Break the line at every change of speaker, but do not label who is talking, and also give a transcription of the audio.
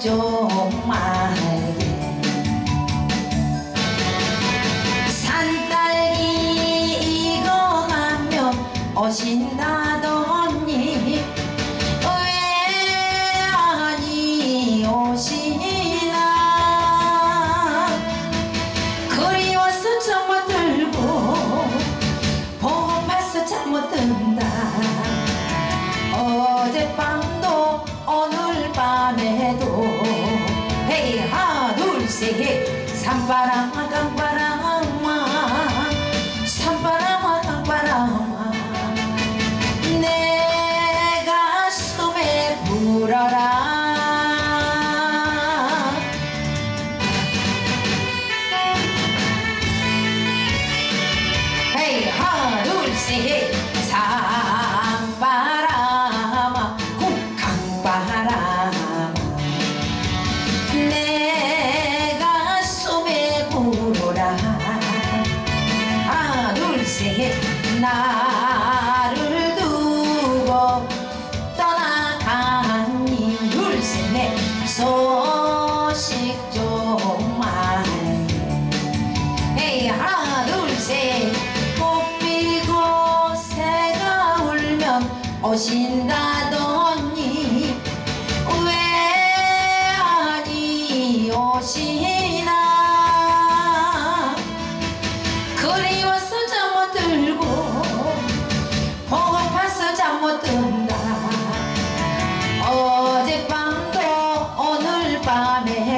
좀 말게 산딸기 익어가면 오신다 둘셋 산바람아 강바람아 산 둘셋 나를 두고 떠나가니 둘셋넷 소식 좀 말해. 헤이 하나 둘셋. 꽃 피고 새가 울면 오신다더니 왜 아니 오시나? 그리워서 밤에